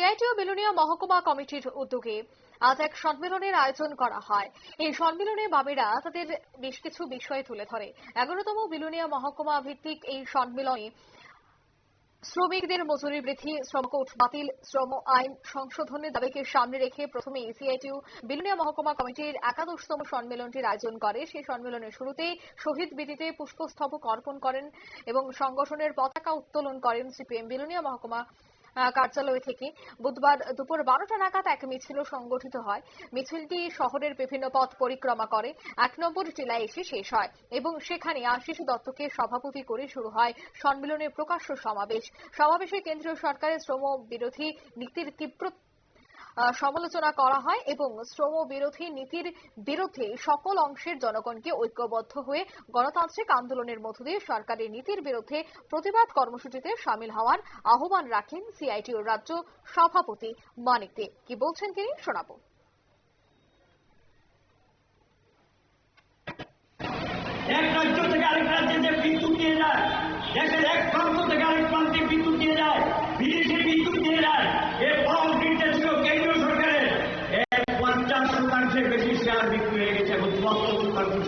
CITO Belonia মহকুমা কমিটির উদ্যোগে আজ এক সম্মেলনের আয়োজন করা হয়। এই সম্মেলনে বামেরা তাদের বেশ কিছু বিষয় তুলে ধরে। এগারোতম বিলোনিয়া মহকুমা ভিত্তিক এই সম্মেলনে শ্রমিকদের মজুরি বৃদ্ধি শ্রমকোট বাতিল, শ্রম আইন সংশোধনের দাবিকে সামনে রেখে প্রথমে সিআইটিউ বিলুনিয়া মহকুমা কমিটির একাদশতম সম্মেলনটির আয়োজন করে। সেই সম্মেলনের শুরুতে শহীদ বেদিতে পুষ্পস্তবক অর্পণ করেন এবং সংগঠনের পতাকা উত্তোলন করেন সিপিএম বিলুনিয়া মহকুমা কার্যালয় থেকে। বুধবার দুপুর বারোটা নাগাদ এক মিছিল সংগঠিত হয়। মিছিলটি শহরের বিভিন্ন পথ পরিক্রমা করে। এক নম্বর জেলায় এসে শেষ হয় এবং সেখানে আশিস দত্তকে সভাপতি করে শুরু হয় সম্মেলনের প্রকাশ্য সমাবেশ। সমাবেশে কেন্দ্রীয় সরকারের শ্রম বিরোধী নীতির তীব্র সমালোচনা করা হয় এবং শ্রম বিরোধী নীতির বিরুদ্ধে সকল অংশের জনগণকে ঐক্যবদ্ধ হয়ে গণতান্ত্রিক আন্দোলনের মধ্য দিয়ে সরকারের নীতির বিরুদ্ধে প্রতিবাদ কর্মসূচিতে সামিল হওয়ার আহ্বান রাখেন সিআইটিউর রাজ্য সভাপতি মানিক দে। কি বলছেন তিনি? শোনাবো।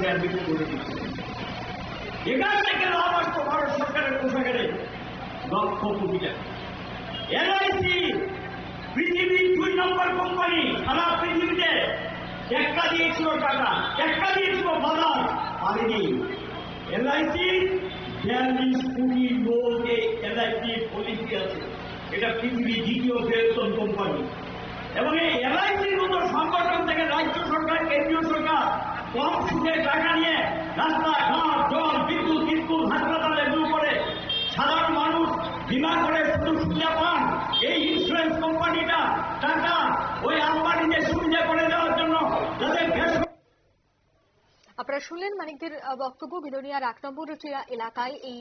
শেয়ার বিক্রি করে দিচ্ছে। এখান থেকে লাভ ভারত সরকারের কোষাগারে লক্ষ কোটি টাকা। এলআইসি পৃথিবীর দুই নম্বর কোম্পানি, সারা পৃথিবীতে একটা দিয়েছিল টাকা, একটা দিয়েছিল বাজার পারেনি এলআইসি, বিয়াল্লিশ কোটি লোকে এলআইসি পলিসি আছে। এটা পৃথিবীর দ্বিতীয় বৃহত্তম কোম্পানি। এবং এই এলআইসির মতো সংগঠন থেকে রাজ্য সরকার, কেন্দ্রীয় সরকার কম সুদে টাকা নিয়ে রাস্তা ঘাট জল, বিদ্যুৎ বিদ্যুৎ হাসপাতালে দূর করে সাধারণ মানুষ বিমা করে শুধু সুবিধা পান। এই ইন্স্যুরেন্স কোম্পানিটা টাকা ওই আম্বানিদের সুবিধা করে দেওয়ার জন্য আপনারা শুনলেন মানিকদের বক্তব্য বিলোনিয়ার এক নম্বর এলাকায় এই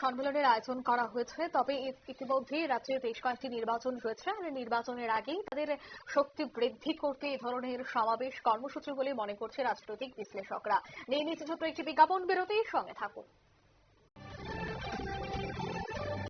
সম্মেলনের আয়োজন করা হয়েছে। তবে ইতিমধ্যে রাজ্যে বেশ কয়েকটি নির্বাচন রয়েছে আর নির্বাচনের আগেই তাদের শক্তি বৃদ্ধি করতে এ ধরনের সমাবেশ কর্মসূচি বলে মনে করছে রাজনৈতিক বিশ্লেষকরা। নিয়ে নিচ্ছে ছোট্ট একটি বিজ্ঞাপন, বিরতির সঙ্গে থাকুন।